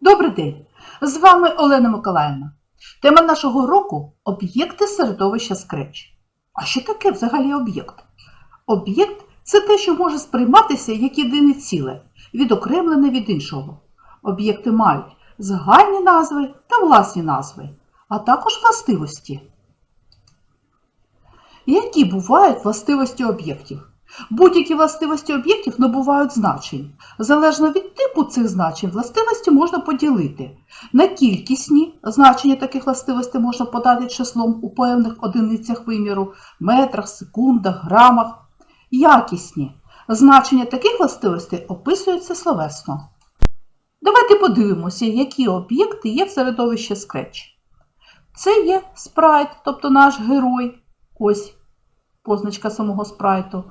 Добрий день! З вами Олена Миколаївна. Тема нашого уроку – об'єкти середовища Scratch. А що таке взагалі об'єкт? Об'єкт – це те, що може сприйматися як єдине ціле, відокремлене від іншого. Об'єкти мають загальні назви та власні назви, а також властивості. Які бувають властивості об'єктів? Будь-які властивості об'єктів набувають значень. Залежно від типу цих значень, властивості можна поділити. На кількісні значення таких властивостей можна подати числом у певних одиницях виміру, метрах, секундах, грамах. Якісні значення таких властивостей описуються словесно. Давайте подивимося, які об'єкти є в середовищі Scratch. Це є спрайт, тобто наш герой. Ось позначка самого спрайту.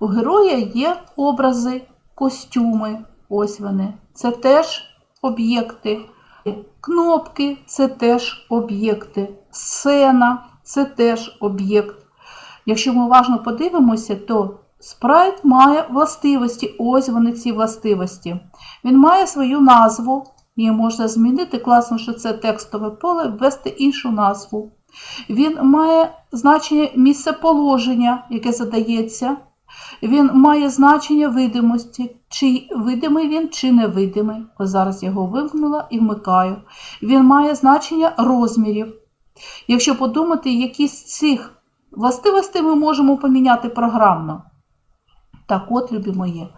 У героя є образи, костюми. Ось вони. Це теж об'єкти. Кнопки це теж об'єкти. Сцена це теж об'єкт. Якщо ми уважно подивимося, то спрайт має властивості. Ось вони ці властивості. Він має свою назву. Її можна змінити, класно, що це текстове поле, ввести іншу назву. Він має значення місцеположення, яке задається. Він має значення видимості, чи видимий він, чи невидимий. Ось зараз його вимкнула і вмикаю. Він має значення розмірів. Якщо подумати, які з цих властивостей ми можемо поміняти програмно. Так от, любі мої,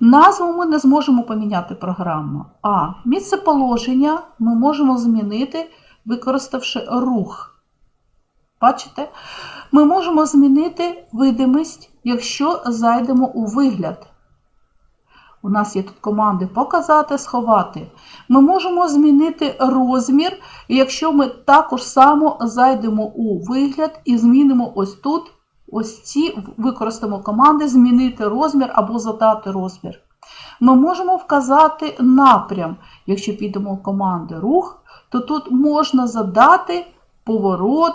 назву ми не зможемо поміняти програмно, а місцеположення ми можемо змінити, використавши рух. Бачите? Ми можемо змінити видимість, якщо зайдемо у вигляд. У нас є тут команди показати, сховати. Ми можемо змінити розмір, якщо ми також само зайдемо у вигляд і змінимо ось тут, ось ці використаємо команди змінити розмір або задати розмір. Ми можемо вказати напрям. Якщо підемо в команди рух, то тут можна задати поворот.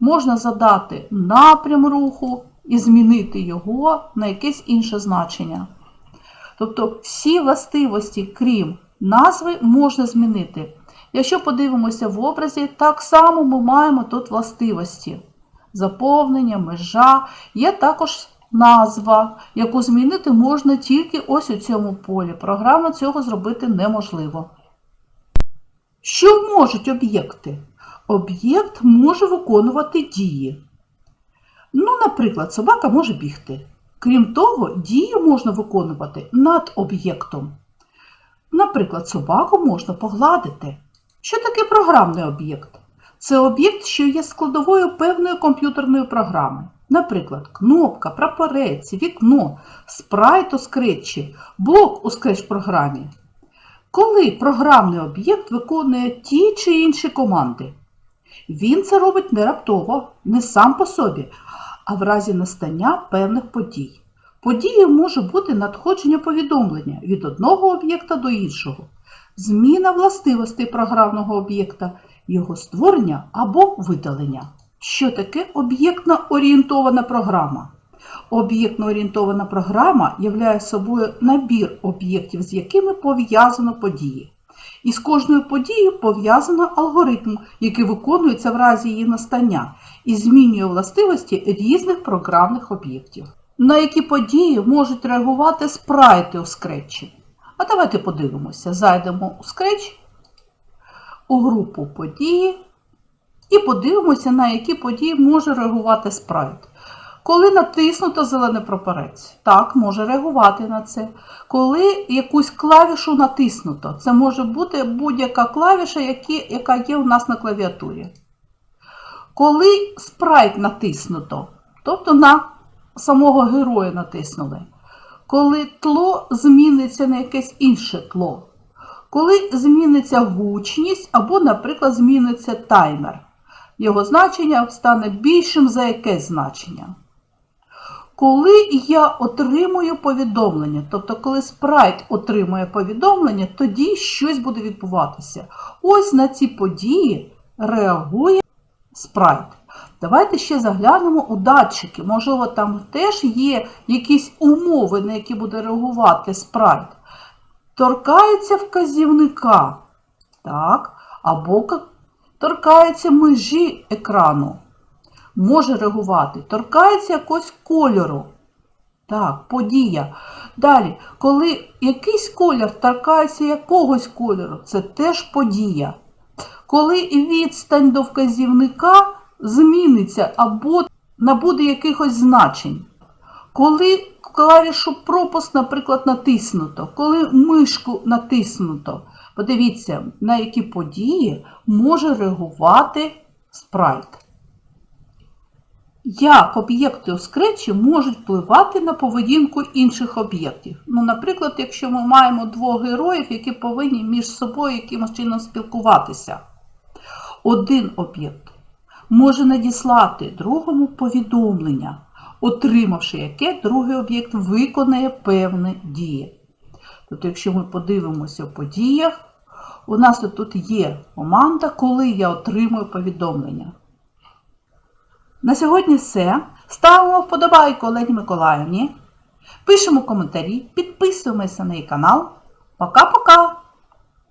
Можна задати напрям руху і змінити його на якесь інше значення. Тобто всі властивості, крім назви, можна змінити. Якщо подивимося в образі, так само ми маємо тут властивості. Заповнення, межа, є також назва, яку змінити можна тільки ось у цьому полі. Програма цього зробити неможливо. Що можуть об'єкти? Об'єкт може виконувати дії. Ну, наприклад, собака може бігти. Крім того, дії можна виконувати над об'єктом. Наприклад, собаку можна погладити. Що таке програмний об'єкт? Це об'єкт, що є складовою певної комп'ютерної програми. Наприклад, кнопка, прапорець, вікно, спрайт у скретчі, блок у скретч-програмі. Коли програмний об'єкт виконує ті чи інші команди, він це робить не раптово, не сам по собі, а в разі настання певних подій. Подією може бути надходження повідомлення від одного об'єкта до іншого, зміна властивостей програмного об'єкта, його створення або видалення. Що таке об'єктно орієнтована програма? Об'єктно орієнтована програма являє собою набір об'єктів, з якими пов'язано події. І з кожною подією пов'язано алгоритм, який виконується в разі її настання і змінює властивості різних програмних об'єктів. На які події можуть реагувати спрайти у скретчі? А давайте подивимося. Зайдемо у Scratch, у групу події і подивимося, на які події може реагувати спрайт. Коли натиснуто зелений прапорець, так, може реагувати на це. Коли якусь клавішу натиснуто, це може бути будь-яка клавіша, які, яка є у нас на клавіатурі. Коли спрайт натиснуто, тобто на самого героя натиснули. Коли тло зміниться на якесь інше тло. Коли зміниться гучність або, наприклад, зміниться таймер. Його значення стане більшим за якесь значення. Коли я отримую повідомлення, тобто коли спрайт отримує повідомлення, тоді щось буде відбуватися. Ось на ці події реагує спрайт. Давайте ще заглянемо у датчики. Можливо, там теж є якісь умови, на які буде реагувати спрайт. торкається вказівника, так, або ка- торкається межі екрану. Може реагувати, торкається якогось кольору. Так, подія. Далі, коли якийсь колір торкається якогось кольору, це теж подія. Коли відстань до вказівника зміниться або набуде якихось значень. Коли клавішу пропуск, наприклад, натиснуто, коли мишку натиснуто, подивіться, на які події може реагувати спрайт. Як об'єкти у скретчі можуть впливати на поведінку інших об'єктів? Ну, наприклад, якщо ми маємо двох героїв, які повинні між собою якимось чином спілкуватися. Один об'єкт може надіслати другому повідомлення, отримавши яке другий об'єкт виконає певні дії. Тобто, якщо ми подивимося в подіях, у нас тут є команда, коли я отримую повідомлення. На сьогодні все. Ставимо вподобайку Олені Миколаївні. Пишемо коментарі, підписуємося на її канал. Пока-пока!